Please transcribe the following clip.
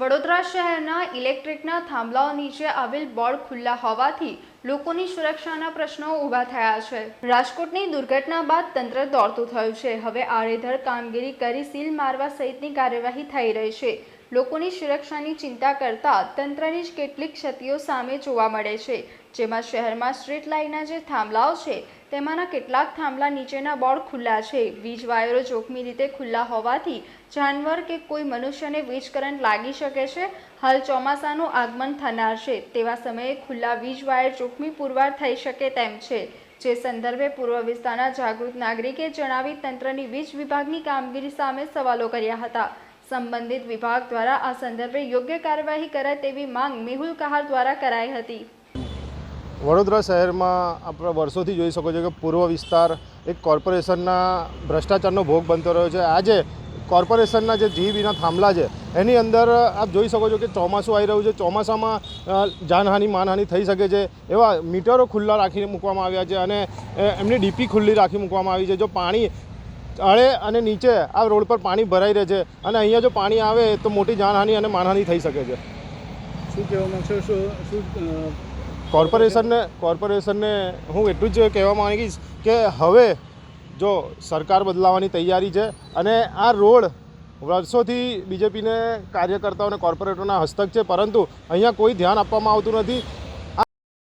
વડોદરા શહેરના ઇલેક્ટ્રિકના થાંભલાઓ નીચે આવેલ બોર્ડ ખુલ્લા હોવાથી લોકોની સુરક્ષાના પ્રશ્નો ઊભા થયા છે. રાજકોટની દુર્ઘટના બાદ તંત્ર દોડતું થયું છે. હવે આડેધડ કામગીરી કરી સીલ મારવા સહિતની કાર્યવાહી થઈ રહી છે. લોકોની સુરક્ષાની ચિંતા કરતા તંત્રની જ કેટલીક ક્ષતિઓ સામે જોવા મળે છે. જેમાં શહેરમાં સ્ટ્રીટ લાઇટના જે થાંભલાઓ છે, તેમાંના કેટલાક થાંભલા નીચેના બોર્ડ ખુલ્લા છે. વીજ વાયરો જોખમી રીતે ખુલ્લા હોવાથી જાનવર કે કોઈ મનુષ્યને વીજ કરંટ લાગી શકે છે. હાલ ચોમાસાનું આગમન થનાર છે. તેવા સમયે ખુલ્લા વીજ વાયર જોખમી પુરવાર થઈ શકે તેમ છે. જે સંદર્ભે પૂર્વ વિસ્તારના જાગૃત નાગરિકે જણાવી તંત્રની વીજ વિભાગની કામગીરી સામે સવાલો કર્યા હતા. સંબંધિત વિભાગ દ્વારા આ સંદર્ભે યોગ્ય કાર્યવાહી કરાય તેવી માંગ મેહુલ કહાર દ્વારા કરાઈ હતી. વડોદરા શહેરમાં આપણે વર્ષોથી જોઈ શકો છો કે પૂર્વ વિસ્તાર એક કોર્પોરેશનના ભ્રષ્ટાચારનો ભોગ બનતો રહ્યો છે. આજે કોર્પોરેશનના જે જીબીના થાંભલા છે, એની અંદર આપ જોઈ શકો છો કે ચોમાસું આવી રહ્યું છે. ચોમાસામાં જાનહાનિ, માનહાનિ થઈ શકે છે એવા મીટરો ખુલ્લા રાખીને મૂકવામાં આવ્યા છે અને એમની ડીપી ખુલ્લી રાખી મૂકવામાં આવી છે. જો પાણી અળે અને નીચે આ રોડ પર પાણી ભરાઈ રહે છે અને અહીંયા જો પાણી આવે તો મોટી જાનહાનિ અને માનહાનિ થઈ શકે છે. શું કહેવા માંગશો શું શું કોર્પોરેશનને કોર્પોરેશનને હું એટલું જ કહેવા માંગીશ કે હવે જો સરકાર બદલાવાની તૈયારી છે અને આ રોડ વર્ષોથી બીજેપીને કાર્યકર્તાઓને કોર્પોરેટરોના હસ્તક છે પરંતુ અહીંયા કોઈ ધ્યાન આપવામાં આવતું નથી.